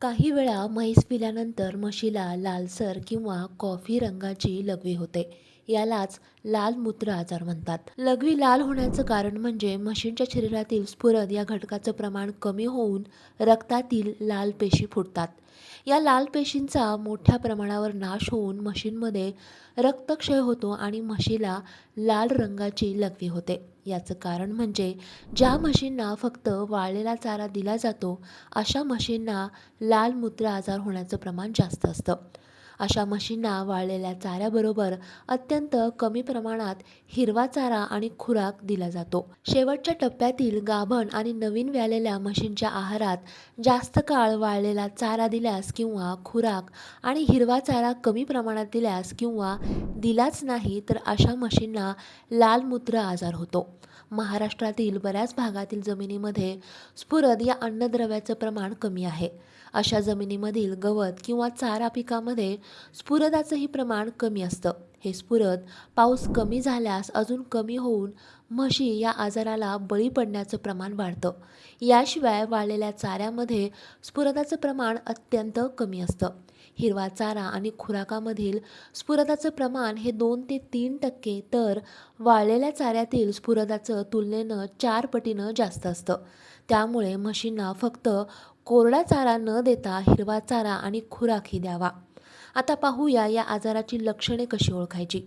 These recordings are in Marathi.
काही वेळा म्हैस पिल्यानंतर म्हशीला लालसर किंवा कॉफी रंगाची लघवी होते. यालाच लाल मूत्र आजार म्हणतात. लघवी लाल होण्याचं कारण म्हणजे म्हशींच्या शरीरातील स्फुरद या घटकाचं प्रमाण कमी होऊन रक्तातील लाल पेशी फुटतात. या लाल पेशींचा मोठ्या प्रमाणावर नाश होऊन म्हशींमध्ये रक्तक्षय होतो आणि म्हशीला लाल रंगाची लघवी होते. याचं कारण म्हणजे ज्या म्हशींना फक्त वाळलेला चारा दिला जातो अशा म्हशींना लाल मूत्र आजार होण्याचं प्रमाण जास्त असतं. अशा म्हशींना वाळलेल्या चाऱ्याबरोबर अत्यंत कमी प्रमाणात हिरवा चारा आणि खुराक दिला जातो. शेवटच्या टप्प्यातील गाभण आणि नवीन व्यालेल्या म्हशींच्या आहारात जास्त काळ वाळलेला चारा दिल्यास किंवा खुराक आणि हिरवा चारा कमी प्रमाणात दिल्यास किंवा दिलाच नाही तर अशा म्हशींना लाल मूत्र आजार होतो. महाराष्ट्रातील बऱ्याच भागातील जमिनीमध्ये स्फुरद या अन्नद्रव्याचं प्रमाण कमी आहे. अशा जमिनीमधील गवत किंवा चारा पिकामध्ये स्फुरदाचंही प्रमाण कमी असतं. हे स्फुरद पाऊस कमी झाल्यास अजून कमी होऊन म्हशी या आजाराला बळी पडण्याचं प्रमाण वाढतं. याशिवाय वाळलेल्या चाऱ्यामध्ये स्फुरदाचं प्रमाण अत्यंत कमी असतं. हिरवा चारा आणि खुराकामधील स्फुरदाचं प्रमाण हे दोन ते तीन टक्के तर वाळलेल्या चाऱ्यातील स्फुरदाचं तुलनेनं चार पटीनं जास्त असतं. त्यामुळे म्हशींना फक्त कोरडा चारा न देता हिरवा चारा आणि खुराकही द्यावा. आता पाहूया या आजाराची लक्षणे कशी ओळखायची.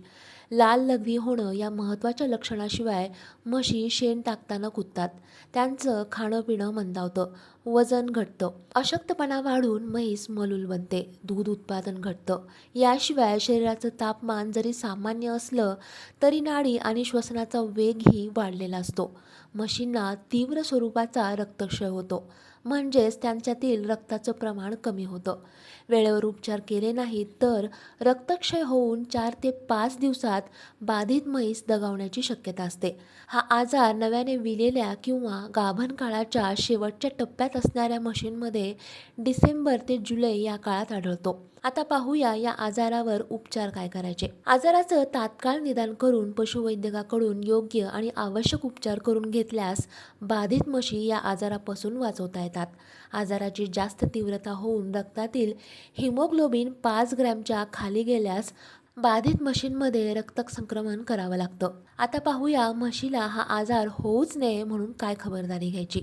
लाल लघवी होणं या महत्त्वाच्या लक्षणाशिवाय म्हशी शेण टाकताना कुदतात. त्यांचं खाणं पिणं मंदावतं. वजन घटतं. अशक्तपणा वाढून म्हैस मलूल बनते. दूध उत्पादन घटतं. याशिवाय शरीराचं तापमान जरी सामान्य असलं तरी नाडी आणि श्वसनाचा वेगही वाढलेला असतो. म्हशींना तीव्र स्वरूपाचा रक्तक्षय होतो. म्हणजेच त्यांच्यातील रक्ताचं प्रमाण कमी होतं. वेळेवर उपचार केले नाहीत तर रक्तक्षय होऊन चार ते पाच दिवसात बाधित म्हैस दगावण्याची शक्यता असते. हा आजार नव्याने विलेल्या किंवा गाभण काळाच्या शेवटच्या टप्प्यात असणाऱ्या म्हशींमध्ये डिसेंबर ते जुलै या काळात आढळतो. आता पाहूया या आजारावर उपचार काय करायचे. आजाराचं तात्काळ निदान करून पशुवैद्यकाकडून योग्य आणि आवश्यक उपचार करून घेतल्यास बाधित म्हशी या आजारापासून वाचवता येतात. आजाराची जास्त तीव्रता होऊन रक्तातील हिमोग्लोबिन पाच ग्रॅमच्या खाली गेल्यास बाधित म्हशींमध्ये रक्त संक्रमण करावं लागतं. आता पाहूया म्हशीला हा आजार होऊच नये म्हणून काय खबरदारी घ्यायची?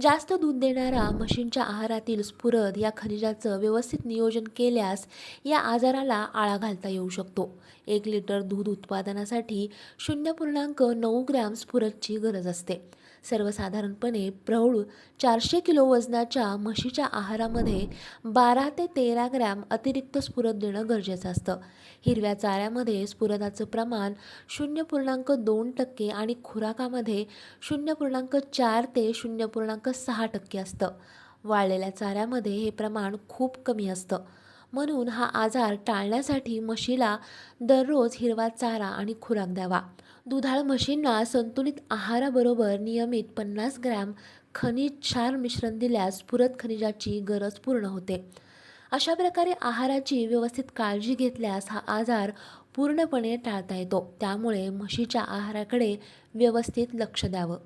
जास्त दूध देणारा म्हशींच्या आहारातील स्फुरद या खनिजाचं व्यवस्थित नियोजन केल्यास या आजाराला आळा घालता येऊ शकतो. एक लिटर दूध उत्पादनासाठी शून्य पूर्णांक नऊ ग्रॅम स्फुरदची गरज असते. सर्वसाधारणपणे प्रौढ चारशे किलो वजनाच्या म्हशीच्या आहारामध्ये बारा ते तेरा ग्रॅम अतिरिक्त स्फुरद देणं गरजेचं असतं. हिरव्या चाऱ्यामध्ये स्फुरदाचं प्रमाण शून्य पूर्णांक दोन टक्के आणि खुराकामध्ये शून्य पूर्णांक चार ते शून्य पूर्णांक सहा टक्के असतं. वाळलेल्या चाऱ्यामध्ये हे प्रमाण खूप कमी असतं. म्हणून हा आजार टाळण्यासाठी म्हशीला दररोज हिरवा चारा आणि खुराक द्यावा. दुधाळ म्हशींना संतुलित आहाराबरोबर नियमित पन्नास ग्रॅम खनिज क्षार मिश्रण दिल्यास पुरत खनिजाची गरज पूर्ण होते. अशा प्रकारे आहाराची व्यवस्थित काळजी घेतल्यास हा आजार पूर्णपणे टाळता येतो. त्यामुळे म्हशीच्या आहाराकडे व्यवस्थित लक्ष द्यावं.